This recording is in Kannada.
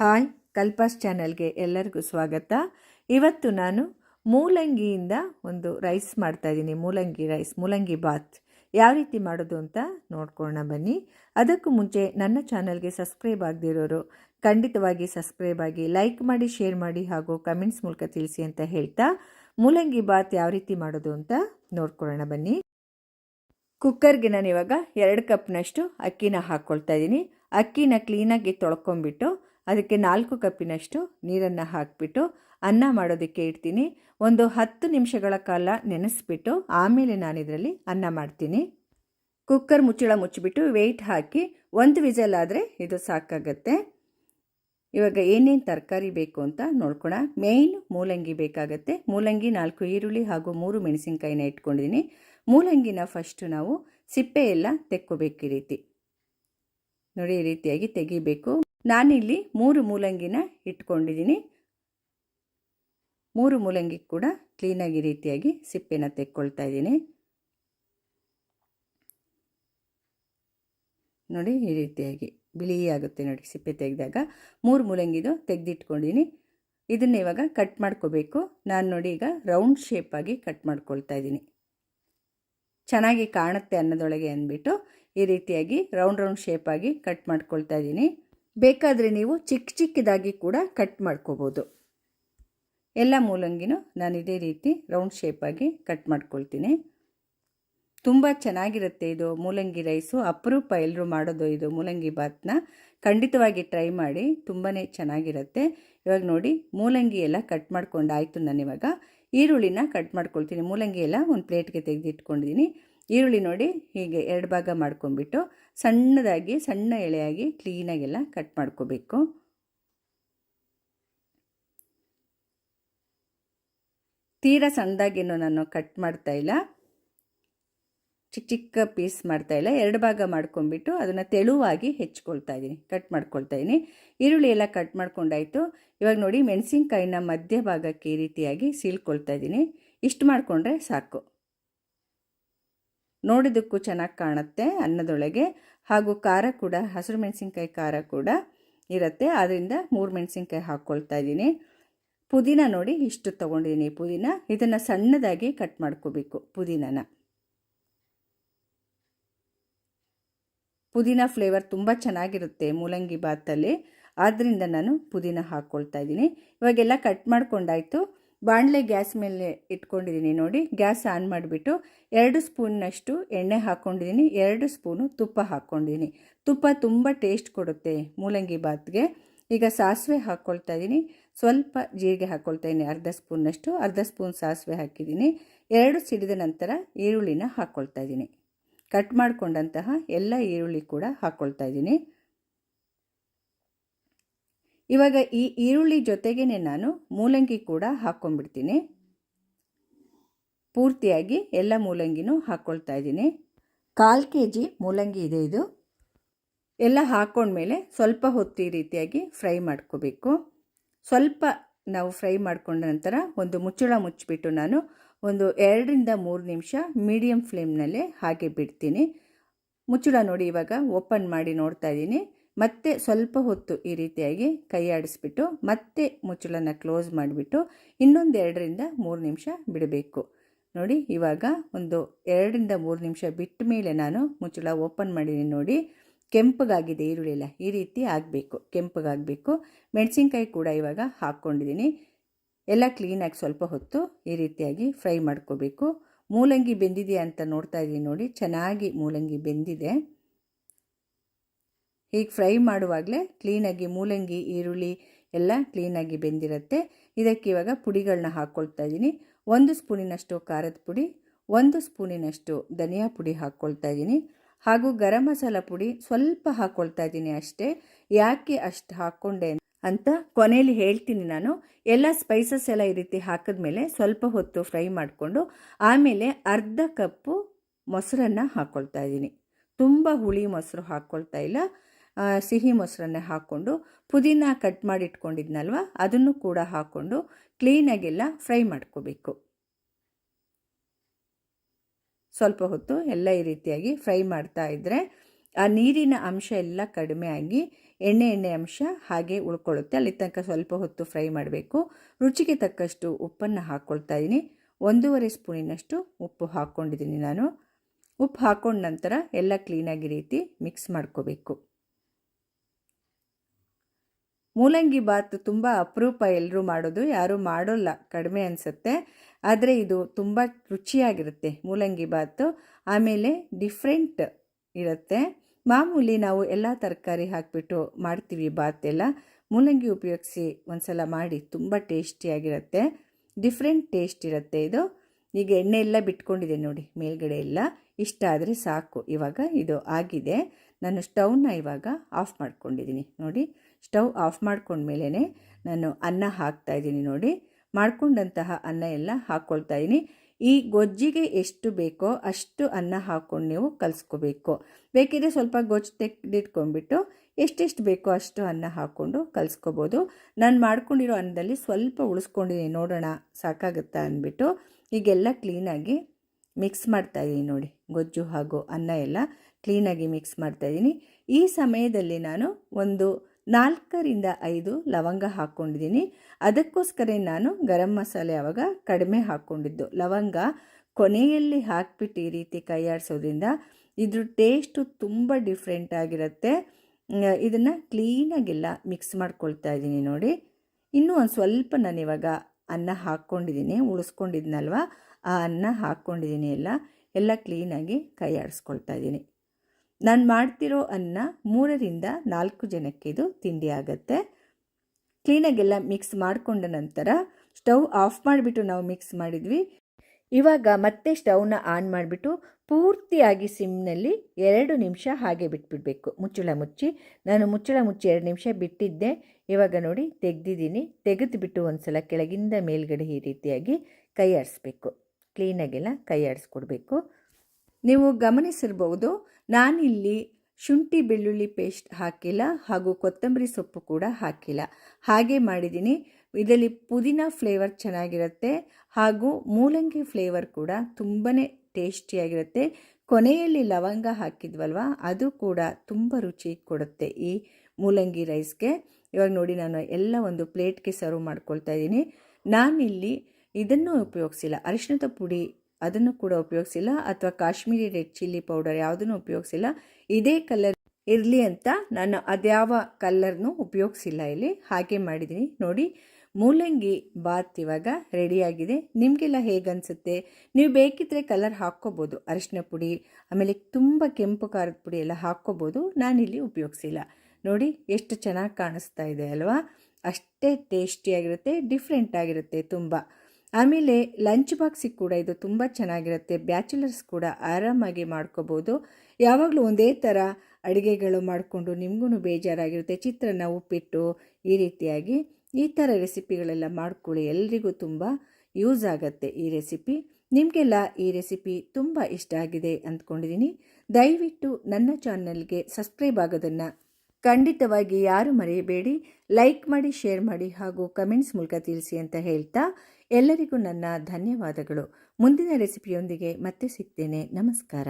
ಹಾಯ್, ಕಲ್ಪಾಸ್ ಚಾನಲ್ಗೆ ಎಲ್ಲರಿಗೂ ಸ್ವಾಗತ. ಇವತ್ತು ನಾನು ಮೂಲಂಗಿಯಿಂದ ಒಂದು ರೈಸ್ ಮಾಡ್ತಾ ಇದ್ದೀನಿ. ಮೂಲಂಗಿ ರೈಸ್, ಮೂಲಂಗಿ ಬಾತ್. ಯಾವ ರೀತಿ ಮಾಡೋದು ಅಂತ ನೋಡ್ಕೊಳ್ಳೋಣ ಬನ್ನಿ. ಅದಕ್ಕೂ ಮುಂಚೆ ನನ್ನ ಚಾನಲ್ಗೆ ಸಬ್ಸ್ಕ್ರೈಬ್ ಆಗದಿರೋರು ಖಂಡಿತವಾಗಿ ಸಬ್ಸ್ಕ್ರೈಬ್ ಆಗಿ ಲೈಕ್ ಮಾಡಿ, ಶೇರ್ ಮಾಡಿ ಹಾಗೂ ಕಮೆಂಟ್ಸ್ ಮೂಲಕ ತಿಳಿಸಿ ಅಂತ ಹೇಳ್ತಾ ಮೂಲಂಗಿ ಬಾತ್ ಯಾವ ರೀತಿ ಮಾಡೋದು ಅಂತ ನೋಡ್ಕೊಳ್ಳೋಣ ಬನ್ನಿ. ಕುಕ್ಕರ್ಗೆ ನಾನು ಇವಾಗ ಎರಡು ಕಪ್ನಷ್ಟು ಅಕ್ಕಿನ ಹಾಕ್ಕೊಳ್ತಾ ಇದ್ದೀನಿ. ಅಕ್ಕಿನ ಕ್ಲೀನಾಗಿ ತೊಳ್ಕೊಂಬಿಟ್ಟು ಅದಕ್ಕೆ ನಾಲ್ಕು ಕಪ್ಪಿನಷ್ಟು ನೀರನ್ನು ಹಾಕಿಬಿಟ್ಟು ಅನ್ನ ಮಾಡೋದಕ್ಕೆ ಇಡ್ತೀನಿ. ಒಂದು ಹತ್ತು ನಿಮಿಷಗಳ ಕಾಲ ನೆನೆಸ್ಬಿಟ್ಟು ಆಮೇಲೆ ನಾನು ಇದರಲ್ಲಿ ಅನ್ನ ಮಾಡ್ತೀನಿ. ಕುಕ್ಕರ್ ಮುಚ್ಚಳ ಮುಚ್ಚಿಬಿಟ್ಟು ವೆಯ್ಟ್ ಹಾಕಿ ಒಂದು ವಿಜಲ್ ಆದರೆ ಇದು ಸಾಕಾಗತ್ತೆ. ಇವಾಗ ಏನೇನು ತರಕಾರಿ ಬೇಕು ಅಂತ ನೋಡ್ಕೊಳ ಮೇಯ್ನ್ ಮೂಲಂಗಿ ಬೇಕಾಗತ್ತೆ. ಮೂಲಂಗಿ ನಾಲ್ಕು ಈರುಳ್ಳಿ ಹಾಗೂ ಮೂರು ಮೆಣಸಿನ್ಕಾಯಿನ ಇಟ್ಕೊಂಡಿದ್ದೀನಿ. ಮೂಲಂಗಿನ ಫಸ್ಟು ನಾವು ಸಿಪ್ಪೆ ಎಲ್ಲ ತೆಕ್ಕೋಬೇಕು ಈ ರೀತಿ. ನೋಡಿ ಈ ರೀತಿಯಾಗಿ ತೆಗಿಬೇಕು. ನಾನಿಲ್ಲಿ ಮೂರು ಮೂಲಂಗಿನ ಇಟ್ಕೊಂಡಿದ್ದೀನಿ. ಮೂರು ಮೂಲಂಗಿ ಕೂಡ ಕ್ಲೀನಾಗಿ ರೀತಿಯಾಗಿ ಸಿಪ್ಪೆನ ತೆಕ್ಕೊಳ್ತಾ ಇದ್ದೀನಿ. ನೋಡಿ ಈ ರೀತಿಯಾಗಿ ಬಿಳಿ ಆಗುತ್ತೆ ನೋಡಿ ಸಿಪ್ಪೆ ತೆಗೆದಾಗ. ಮೂರು ಮೂಲಂಗಿದು ತೆಗೆದಿಟ್ಕೊಂಡಿದ್ದೀನಿ. ಇದನ್ನು ಇವಾಗ ಕಟ್ ಮಾಡ್ಕೋಬೇಕು. ನಾನು ನೋಡಿ ಈಗ ರೌಂಡ್ ಶೇಪಾಗಿ ಕಟ್ ಮಾಡ್ಕೊಳ್ತಾ ಇದ್ದೀನಿ. ಚೆನ್ನಾಗಿ ಕಾಣುತ್ತೆ ಅನ್ನೋದೊಳಗೆ ಅಂದ್ಬಿಟ್ಟು ಈ ರೀತಿಯಾಗಿ ರೌಂಡ್ ರೌಂಡ್ ಶೇಪಾಗಿ ಕಟ್ ಮಾಡ್ಕೊಳ್ತಾ ಇದ್ದೀನಿ. ಬೇಕಾದರೆ ನೀವು ಚಿಕ್ಕ ಚಿಕ್ಕದಾಗಿ ಕೂಡ ಕಟ್ ಮಾಡ್ಕೋಬೋದು. ಎಲ್ಲ ಮೂಲಂಗಿನೂ ನಾನು ಇದೇ ರೀತಿ ರೌಂಡ್ ಶೇಪಾಗಿ ಕಟ್ ಮಾಡ್ಕೊಳ್ತೀನಿ. ತುಂಬ ಚೆನ್ನಾಗಿರುತ್ತೆ ಇದು ಮೂಲಂಗಿ ರೈಸು. ಅಪರೂಪ ಎಲ್ಲರೂ ಮಾಡೋದು ಇದು ಮೂಲಂಗಿ ಬಾತ್ನ ಖಂಡಿತವಾಗಿ ಟ್ರೈ ಮಾಡಿ ತುಂಬಾ ಚೆನ್ನಾಗಿರುತ್ತೆ. ಇವಾಗ ನೋಡಿ, ಮೂಲಂಗಿ ಎಲ್ಲ ಕಟ್ ಮಾಡ್ಕೊಂಡಾಯಿತು ನಾನು ಇವಾಗ ಈರುಳ್ಳಿನ ಕಟ್ ಮಾಡ್ಕೊಳ್ತೀನಿ. ಮೂಲಂಗಿ ಎಲ್ಲ ಒಂದು ಪ್ಲೇಟ್ಗೆ ತೆಗೆದಿಟ್ಕೊಂಡಿದ್ದೀನಿ ಈರುಳ್ಳಿ ನೋಡಿ ಹೀಗೆ ಎರಡು ಭಾಗ ಮಾಡ್ಕೊಂಬಿಟ್ಟು ಸಣ್ಣದಾಗಿ, ಸಣ್ಣ ಎಳೆಯಾಗಿ ಕ್ಲೀನಾಗೆಲ್ಲ ಕಟ್ ಮಾಡ್ಕೋಬೇಕು. ತೀರಾ ಸಣ್ಣದಾಗೇನು ನಾನು ಕಟ್ ಮಾಡ್ತಾ ಇಲ್ಲ. ಚಿಕ್ಕ ಚಿಕ್ಕ ಪೀಸ್ ಮಾಡ್ತಾ ಇಲ್ಲ. ಎರಡು ಭಾಗ ಮಾಡ್ಕೊಂಬಿಟ್ಟು ಅದನ್ನು ತೆಳುವಾಗಿ ಹೆಚ್ಕೊಳ್ತಾ ಇದ್ದೀನಿ ಕಟ್ ಮಾಡ್ಕೊಳ್ತಾ ಇದ್ದೀನಿ ಈರುಳ್ಳಿ ಎಲ್ಲ ಕಟ್ ಮಾಡ್ಕೊಂಡಾಯಿತು. ಇವಾಗ ನೋಡಿ ಮೆಣಸಿನ್ಕಾಯಿನ ಮಧ್ಯ ಭಾಗಕ್ಕೆ ಈ ರೀತಿಯಾಗಿ ಸೀಳ್ಕೊಳ್ತಾ ಇದ್ದೀನಿ ಇಷ್ಟು ಮಾಡಿಕೊಂಡ್ರೆ ಸಾಕು. ನೋಡಿದ್ದಕ್ಕೂ ಚೆನ್ನಾಗಿ ಕಾಣುತ್ತೆ ಅನ್ನದೊಳಗೆ. ಹಾಗೂ ಖಾರ ಕೂಡ, ಹಸಿರು ಮೆಣಸಿನ್ಕಾಯಿ ಖಾರ ಕೂಡ ಇರುತ್ತೆ. ಆದ್ದರಿಂದ ಮೂರು ಮೆಣಸಿನ್ಕಾಯಿ ಹಾಕ್ಕೊಳ್ತಾ ಇದ್ದೀನಿ. ಪುದೀನ ನೋಡಿ ಇಷ್ಟು ತೊಗೊಂಡಿದ್ದೀನಿ ಪುದೀನ. ಇದನ್ನು ಸಣ್ಣದಾಗಿ ಕಟ್ ಮಾಡ್ಕೋಬೇಕು ಪುದೀನನ. ಪುದೀನ ಫ್ಲೇವರ್ ತುಂಬ ಚೆನ್ನಾಗಿರುತ್ತೆ ಮೂಲಂಗಿ ಬಾತಲ್ಲಿ. ಆದ್ದರಿಂದ ನಾನು ಪುದೀನ ಹಾಕ್ಕೊಳ್ತಾ ಇದ್ದೀನಿ. ಇವಾಗೆಲ್ಲ ಕಟ್ ಮಾಡ್ಕೊಂಡಾಯಿತು. ಬಾಣಲೆ ಗ್ಯಾಸ್ ಮೇಲೆ ಇಟ್ಕೊಂಡಿದ್ದೀನಿ ನೋಡಿ, ಗ್ಯಾಸ್ ಆನ್ ಮಾಡಿಬಿಟ್ಟು ಎರಡು ಸ್ಪೂನ್ನಷ್ಟು ಎಣ್ಣೆ ಹಾಕ್ಕೊಂಡಿದ್ದೀನಿ ಎರಡು ಸ್ಪೂನು ತುಪ್ಪ ಹಾಕ್ಕೊಂಡಿದ್ದೀನಿ ತುಪ್ಪ ತುಂಬ ಟೇಸ್ಟ್ ಕೊಡುತ್ತೆ ಮೂಲಂಗಿ ಬಾತ್ಗೆ ಈಗ ಸಾಸಿವೆ ಹಾಕ್ಕೊಳ್ತಾ ಇದ್ದೀನಿ, ಸ್ವಲ್ಪ ಜೀರಿಗೆ ಹಾಕ್ಕೊಳ್ತಾ ಇದ್ದೀನಿ, ಅರ್ಧ ಸ್ಪೂನ್ನಷ್ಟು ಅರ್ಧ ಸ್ಪೂನ್ ಸಾಸಿವೆ ಹಾಕಿದ್ದೀನಿ. ಎರಡು ಸಿಡಿದ ನಂತರ ಈರುಳ್ಳಿನ ಹಾಕ್ಕೊಳ್ತಾ ಇದ್ದೀನಿ. ಕಟ್ ಮಾಡಿಕೊಂಡಂತಹ ಎಲ್ಲ ಈರುಳ್ಳಿ ಕೂಡ ಹಾಕ್ಕೊಳ್ತಾ ಇದ್ದೀನಿ. ಇವಾಗ ಈ ಈರುಳ್ಳಿ ಜೊತೆಗೇ ನಾನು ಮೂಲಂಗಿ ಕೂಡ ಹಾಕ್ಕೊಂಡ್ಬಿಡ್ತೀನಿ ಪೂರ್ತಿಯಾಗಿ ಎಲ್ಲ ಮೂಲಂಗಿನೂ ಹಾಕ್ಕೊಳ್ತಾ ಇದ್ದೀನಿ. ಕಾಲು ಕೆ ಜಿ ಮೂಲಂಗಿ ಇದೆ ಇದು. ಎಲ್ಲ ಹಾಕ್ಕೊಂಡ್ಮೇಲೆ ಸ್ವಲ್ಪ ಹೊತ್ತು ರೀತಿಯಾಗಿ ಫ್ರೈ ಮಾಡ್ಕೋಬೇಕು. ಸ್ವಲ್ಪ ನಾವು ಫ್ರೈ ಮಾಡಿಕೊಂಡ ನಂತರ ಒಂದು ಮುಚ್ಚಳ ಮುಚ್ಚಿಬಿಟ್ಟು ನಾನು ಒಂದು ಎರಡರಿಂದ ಮೂರು ನಿಮಿಷ ಮೀಡಿಯಮ್ ಫ್ಲೇಮ್ನಲ್ಲೇ ಹಾಗೆ ಬಿಡ್ತೀನಿ. ಮುಚ್ಚಳ ನೋಡಿ ಇವಾಗ ಓಪನ್ ಮಾಡಿ ನೋಡ್ತಾ ಇದ್ದೀನಿ. ಮತ್ತೆ ಸ್ವಲ್ಪ ಹೊತ್ತು ಈ ರೀತಿಯಾಗಿ ಕೈಯಾಡಿಸ್ಬಿಟ್ಟು ಮತ್ತೆ ಮುಚ್ಚಳನ ಕ್ಲೋಸ್ ಮಾಡಿಬಿಟ್ಟು ಇನ್ನೊಂದು ಎರಡರಿಂದ ಮೂರು ನಿಮಿಷ ಬಿಡಬೇಕು. ನೋಡಿ, ಇವಾಗ ಒಂದು ಎರಡರಿಂದ ಮೂರು ನಿಮಿಷ ಬಿಟ್ಟ ಮೇಲೆ ನಾನು ಮುಚ್ಚಳ ಓಪನ್ ಮಾಡಿದ್ದೀನಿ ನೋಡಿ. ಕೆಂಪಗಾಗಿದೆ ಈರುಳ್ಳಿ ಎಲ್ಲ. ಈ ರೀತಿ ಆಗಬೇಕು. ಕೆಂಪಗಾಗಬೇಕು. ಮೆಣಸಿನ್ಕಾಯಿ ಕೂಡ ಇವಾಗ ಹಾಕ್ಕೊಂಡಿದ್ದೀನಿ ಎಲ್ಲ ಕ್ಲೀನಾಗಿ ಸ್ವಲ್ಪ ಹೊತ್ತು ಈ ರೀತಿಯಾಗಿ ಫ್ರೈ ಮಾಡ್ಕೋಬೇಕು. ಮೂಲಂಗಿ ಬೆಂದಿದೆಯಾ ಅಂತ ನೋಡ್ತಾ ಇದ್ದೀನಿ ನೋಡಿ. ಚೆನ್ನಾಗಿ ಮೂಲಂಗಿ ಬೆಂದಿದೆ. ಹೀಗೆ ಫ್ರೈ ಮಾಡುವಾಗಲೇ ಕ್ಲೀನಾಗಿ ಮೂಲಂಗಿ, ಈರುಳ್ಳಿ ಎಲ್ಲ ಕ್ಲೀನಾಗಿ ಬೆಂದಿರುತ್ತೆ. ಇದಕ್ಕೆ ಇವಾಗ ಪುಡಿಗಳನ್ನ ಹಾಕ್ಕೊಳ್ತಾ ಇದ್ದೀನಿ. ಒಂದು ಸ್ಪೂನಿನಷ್ಟು ಖಾರದ ಪುಡಿ, ಒಂದು ಸ್ಪೂನಿನಷ್ಟು ಧನಿಯಾ ಪುಡಿ ಹಾಕ್ಕೊಳ್ತಾ ಇದ್ದೀನಿ. ಹಾಗೂ ಗರಂ ಮಸಾಲ ಪುಡಿ ಸ್ವಲ್ಪ ಹಾಕ್ಕೊಳ್ತಾ ಇದ್ದೀನಿ ಅಷ್ಟೇ. ಯಾಕೆ ಅಷ್ಟು ಹಾಕ್ಕೊಂಡೆ ಅಂತ ಕೊನೆಯಲ್ಲಿ ಹೇಳ್ತೀನಿ ನಾನು. ಎಲ್ಲ ಸ್ಪೈಸಸ್ ಎಲ್ಲ ಈ ರೀತಿ ಹಾಕಿದ್ಮೇಲೆ ಸ್ವಲ್ಪ ಹೊತ್ತು ಫ್ರೈ ಮಾಡಿಕೊಂಡು ಆಮೇಲೆ ಅರ್ಧ ಕಪ್ಪು ಮೊಸರನ್ನು ಹಾಕ್ಕೊಳ್ತಾ ಇದ್ದೀನಿ. ತುಂಬ ಹುಳಿ ಮೊಸರು ಹಾಕ್ಕೊಳ್ತಾ ಇಲ್ಲ. ಸಿಹಿ ಮೊಸರನ್ನೇ ಹಾಕ್ಕೊಂಡು ಪುದೀನ ಕಟ್ ಮಾಡಿ ಇಟ್ಕೊಂಡಿದ್ನಲ್ವ ಅದನ್ನು ಕೂಡ ಹಾಕ್ಕೊಂಡು ಕ್ಲೀನಾಗೆಲ್ಲ ಫ್ರೈ ಮಾಡ್ಕೋಬೇಕು. ಸ್ವಲ್ಪ ಹೊತ್ತು ಎಲ್ಲ ಈ ರೀತಿಯಾಗಿ ಫ್ರೈ ಮಾಡ್ತಾ ಇದ್ದರೆ ಆ ನೀರಿನ ಅಂಶ ಎಲ್ಲ ಕಡಿಮೆ ಆಗಿ ಎಣ್ಣೆ ಎಣ್ಣೆ ಅಂಶ ಹಾಗೆ ಉಳ್ಕೊಳ್ಳುತ್ತೆ. ಅಲ್ಲಿ ತನಕ ಸ್ವಲ್ಪ ಹೊತ್ತು ಫ್ರೈ ಮಾಡಬೇಕು. ರುಚಿಗೆ ತಕ್ಕಷ್ಟು ಉಪ್ಪನ್ನು ಹಾಕ್ಕೊಳ್ತಾ ಇದ್ದೀನಿ. ಒಂದೂವರೆ ಸ್ಪೂನಿನಷ್ಟು ಉಪ್ಪು ಹಾಕ್ಕೊಂಡಿದ್ದೀನಿ ನಾನು. ಉಪ್ಪು ಹಾಕ್ಕೊಂಡ ನಂತರ ಎಲ್ಲ ಕ್ಲೀನಾಗಿ ರೀತಿ ಮಿಕ್ಸ್ ಮಾಡ್ಕೋಬೇಕು. ಮೂಲಂಗಿ ಬಾತ್ ತುಂಬ ಅಪರೂಪ ಎಲ್ಲರೂ ಮಾಡೋದು, ಯಾರೂ ಮಾಡೋಲ್ಲ, ಕಡಿಮೆ ಅನಿಸುತ್ತೆ. ಆದರೆ ಇದು ತುಂಬ ರುಚಿಯಾಗಿರುತ್ತೆ ಮೂಲಂಗಿ ಬಾತು ಆಮೇಲೆ ಡಿಫ್ರೆಂಟ್ ಇರುತ್ತೆ. ಮಾಮೂಲಿ ನಾವು ಎಲ್ಲ ತರಕಾರಿ ಹಾಕಿಬಿಟ್ಟು ಮಾಡ್ತೀವಿ ಬಾತ್ ಎಲ್ಲ ಮೂಲಂಗಿ ಉಪಯೋಗಿಸಿ ಒಂದ್ಸಲ ಮಾಡಿ ತುಂಬ ಟೇಸ್ಟಿಯಾಗಿರುತ್ತೆ. ಡಿಫ್ರೆಂಟ್ ಟೇಸ್ಟ್ ಇರುತ್ತೆ ಇದು. ಈಗ ಎಣ್ಣೆ ಎಲ್ಲ ಬಿಟ್ಕೊಂಡಿದೆ ನೋಡಿ ಮೇಲ್ಗಡೆ ಎಲ್ಲ. ಇಷ್ಟ ಆದರೆ ಸಾಕು. ಇವಾಗ ಇದು ಆಗಿದೆ. ನಾನು ಸ್ಟವ್ನ ಇವಾಗ ಆಫ್ ಮಾಡ್ಕೊಂಡಿದ್ದೀನಿ. ನೋಡಿ, ಸ್ಟವ್ ಆಫ್ ಮಾಡ್ಕೊಂಡ್ಮೇಲೇ ನಾನು ಅನ್ನ ಹಾಕ್ತಾ ಇದ್ದೀನಿ. ನೋಡಿ, ಮಾಡ್ಕೊಂಡಂತಹ ಅನ್ನ ಎಲ್ಲ ಹಾಕ್ಕೊಳ್ತಾ ಇದ್ದೀನಿ. ಈ ಗೊಜ್ಜಿಗೆ ಎಷ್ಟು ಬೇಕೋ ಅಷ್ಟು ಅನ್ನ ಹಾಕ್ಕೊಂಡು ನೀವು ಕಲಿಸ್ಕೋಬೇಕು. ಬೇಕಿದ್ರೆ ಸ್ವಲ್ಪ ಗೊಜ್ಜು ತೆಗೆದಿಟ್ಕೊಂಡ್ಬಿಟ್ಟು ಎಷ್ಟೆಷ್ಟು ಬೇಕೋ ಅಷ್ಟು ಅನ್ನ ಹಾಕ್ಕೊಂಡು ಕಲಿಸ್ಕೋಬೋದು. ನಾನು ಮಾಡ್ಕೊಂಡಿರೋ ಅನ್ನದಲ್ಲಿ ಸ್ವಲ್ಪ ಉಳಿಸ್ಕೊಂಡಿದ್ದೀನಿ. ನೋಡೋಣ, ಸಾಕಾಗುತ್ತಾ ಅಂದ್ಬಿಟ್ಟು ಈಗೆಲ್ಲ ಕ್ಲೀನಾಗಿ ಮಿಕ್ಸ್ ಮಾಡ್ತಾಯಿದ್ದೀನಿ ನೋಡಿ. ಗೊಜ್ಜು ಹಾಗೂ ಅನ್ನ ಎಲ್ಲ ಕ್ಲೀನಾಗಿ ಮಿಕ್ಸ್ ಮಾಡ್ತಾಯಿದ್ದೀನಿ ಈ ಸಮಯದಲ್ಲಿ ನಾನು ಒಂದು ನಾಲ್ಕರಿಂದ ಐದು ಲವಂಗ ಹಾಕ್ಕೊಂಡಿದ್ದೀನಿ. ಅದಕ್ಕೋಸ್ಕರ ನಾನು ಗರಂ ಮಸಾಲೆ ಆವಾಗ ಕಡಿಮೆ ಹಾಕ್ಕೊಂಡಿದ್ದು. ಲವಂಗ ಕೊನೆಯಲ್ಲಿ ಹಾಕ್ಬಿಟ್ಟು ಈ ರೀತಿ ಕೈಯಾಡಿಸೋದ್ರಿಂದ ಇದ್ರ ಟೇಸ್ಟು ತುಂಬ ಡಿಫ್ರೆಂಟ್ ಆಗಿರುತ್ತೆ. ಇದನ್ನು ಕ್ಲೀನಾಗೆಲ್ಲ ಮಿಕ್ಸ್ ಮಾಡ್ಕೊಳ್ತಾ ಇದ್ದೀನಿ ನೋಡಿ. ಇನ್ನೂ ಒಂದು ಸ್ವಲ್ಪ ನಾನು ಇವಾಗ ಅನ್ನ ಹಾಕ್ಕೊಂಡಿದ್ದೀನಿ, ಉಳಿಸ್ಕೊಂಡಿದ್ನಲ್ವ? ಆ ಅನ್ನ ಹಾಕ್ಕೊಂಡಿದ್ದೀನಿ ಎಲ್ಲ. ಎಲ್ಲ ಕ್ಲೀನಾಗಿ ಕೈ ಆಡಿಸ್ಕೊಳ್ತಾ ಇದ್ದೀನಿ. ನಾನು ಮಾಡ್ತಿರೋ ಅನ್ನ ಮೂರರಿಂದ ನಾಲ್ಕು ಜನಕ್ಕೆ ಇದು ತಿಂಡಿ ಆಗುತ್ತೆ. ಕ್ಲೀನಾಗೆಲ್ಲ ಮಿಕ್ಸ್ ಮಾಡಿಕೊಂಡ ನಂತರ ಸ್ಟವ್ ಆಫ್ ಮಾಡಿಬಿಟ್ಟು ನಾವು ಮಿಕ್ಸ್ ಮಾಡಿದ್ವಿ. ಇವಾಗ ಮತ್ತೆ ಸ್ಟವ್ನ ಆನ್ ಮಾಡಿಬಿಟ್ಟು ಪೂರ್ತಿಯಾಗಿ ಸಿಮ್ನಲ್ಲಿ ಎರಡು ನಿಮಿಷ ಹಾಗೆ ಬಿಟ್ಬಿಡಬೇಕು. ಮುಚ್ಚಳ ಮುಚ್ಚಿ. ನಾನು ಮುಚ್ಚಳ ಮುಚ್ಚಿ ಎರಡು ನಿಮಿಷ ಬಿಟ್ಟಿದ್ದೆ. ಇವಾಗ ನೋಡಿ ತೆಗೆದಿದ್ದೀನಿ. ತೆಗೆದುಬಿಟ್ಟು ಒಂದು ಸಲ ಕೆಳಗಿಂದ ಮೇಲ್ಗಡೆ ಈ ರೀತಿಯಾಗಿ ಕೈ ಆಡಿಸ್ಬೇಕು. ಕ್ಲೀನಾಗೆಲ್ಲ ಕೈ ಆಡಿಸ್ಕೊಡ್ಬೇಕು ನೀವು ಗಮನಿಸಿರ್ಬೋದು, ನಾನಿಲ್ಲಿ ಶುಂಠಿ ಬೆಳ್ಳುಳ್ಳಿ ಪೇಸ್ಟ್ ಹಾಕಿಲ್ಲ ಹಾಗೂ ಕೊತ್ತಂಬರಿ ಸೊಪ್ಪು ಕೂಡ ಹಾಕಿಲ್ಲ. ಹಾಗೆ ಮಾಡಿದ್ದೀನಿ. ಇದರಲ್ಲಿ ಪುದೀನ ಫ್ಲೇವರ್ ಚೆನ್ನಾಗಿರುತ್ತೆ ಹಾಗೂ ಮೂಲಂಗಿ ಫ್ಲೇವರ್ ಕೂಡ ತುಂಬಾ ಟೇಸ್ಟಿಯಾಗಿರುತ್ತೆ. ಕೊನೆಯಲ್ಲಿ ಲವಂಗ ಹಾಕಿದ್ವಲ್ವ, ಅದು ಕೂಡ ತುಂಬ ರುಚಿ ಕೊಡುತ್ತೆ ಈ ಮೂಲಂಗಿ ರೈಸ್ಗೆ. ಇವಾಗ ನೋಡಿ, ನಾನು ಎಲ್ಲ ಒಂದು ಪ್ಲೇಟ್ಗೆ ಸರ್ವ್ ಮಾಡ್ಕೊಳ್ತಾ ಇದ್ದೀನಿ. ನಾನಿಲ್ಲಿ ಇದನ್ನು ಉಪಯೋಗಿಸಿಲ್ಲ. ಅರಿಶಿಣದ ಪುಡಿ ಅದನ್ನು ಕೂಡ ಉಪಯೋಗಿಸಿಲ್ಲ. ಅಥವಾ ಕಾಶ್ಮೀರಿ ರೆಡ್ ಚಿಲ್ಲಿ ಪೌಡರ್ ಯಾವುದನ್ನು ಉಪಯೋಗಿಸಿಲ್ಲ. ಇದೇ ಕಲರ್ ಇರಲಿ ಅಂತ ನಾನು ಅದ್ಯಾವ ಕಲ್ಲರ್ನು ಉಪಯೋಗಿಸಿಲ್ಲ ಇಲ್ಲಿ. ಹಾಗೆ ಮಾಡಿದ್ದೀನಿ ನೋಡಿ, ಮೂಲಂಗಿ ಬಾತ್ ಇವಾಗ ರೆಡಿಯಾಗಿದೆ ನಿಮಗೆಲ್ಲ ಹೇಗನ್ಸುತ್ತೆ ನೀವು ಬೇಕಿದ್ದರೆ ಕಲರ್ ಹಾಕ್ಕೋಬೋದು. ಅರಿಶಿನ ಪುಡಿ, ಆಮೇಲೆ ತುಂಬ ಕೆಂಪು ಖಾರದ ಪುಡಿ ಎಲ್ಲ ಹಾಕ್ಕೋಬೋದು. ನಾನಿಲ್ಲಿ ಉಪಯೋಗಿಸಿಲ್ಲ. ನೋಡಿ, ಎಷ್ಟು ಚೆನ್ನಾಗಿ ಕಾಣಿಸ್ತಾ ಇದೆ ಅಲ್ವಾ? ಅಷ್ಟೇ ಟೇಸ್ಟಿಯಾಗಿರುತ್ತೆ ಡಿಫ್ರೆಂಟ್ ಆಗಿರುತ್ತೆ ತುಂಬ. ಆಮೇಲೆ ಲಂಚ್ ಬಾಕ್ಸಿಗೆ ಕೂಡ ಇದು ತುಂಬ ಚೆನ್ನಾಗಿರುತ್ತೆ. ಬ್ಯಾಚುಲರ್ಸ್ ಕೂಡ ಆರಾಮಾಗಿ ಮಾಡ್ಕೋಬೋದು. ಯಾವಾಗಲೂ ಒಂದೇ ಥರ ಅಡುಗೆಗಳು ಮಾಡಿಕೊಂಡು ನಿಮಗೂ ಬೇಜಾರಾಗಿರುತ್ತೆ. ಚಿತ್ರಾನ್ನ, ಉಪ್ಪಿಟ್ಟು ಈ ರೀತಿಯಾಗಿ ಈ ಥರ ರೆಸಿಪಿಗಳೆಲ್ಲ ಮಾಡ್ಕೊಳ್ಳಿ. ಎಲ್ರಿಗೂ ತುಂಬ ಯೂಸ್ ಆಗುತ್ತೆ ಈ ರೆಸಿಪಿ. ನಿಮಗೆಲ್ಲ ಈ ರೆಸಿಪಿ ತುಂಬ ಇಷ್ಟ ಆಗಿದೆ ಅಂದ್ಕೊಂಡಿದ್ದೀನಿ ದಯವಿಟ್ಟು ನನ್ನ ಚಾನಲ್ಗೆ ಸಬ್ಸ್ಕ್ರೈಬ್ ಆಗೋದನ್ನು ಖಂಡಿತವಾಗಿ ಯಾರು ಮರೆಯಬೇಡಿ. ಲೈಕ್ ಮಾಡಿ, ಶೇರ್ ಮಾಡಿ ಹಾಗೂ ಕಮೆಂಟ್ಸ್ ಮೂಲಕ ತಿಳಿಸಿ ಅಂತ ಹೇಳ್ತಾ ಎಲ್ಲರಿಗೂ ನನ್ನ ಧನ್ಯವಾದಗಳು. ಮುಂದಿನ ರೆಸಿಪಿಯೊಂದಿಗೆ ಮತ್ತೆ ಸಿಗ್ತೇನೆ. ನಮಸ್ಕಾರ.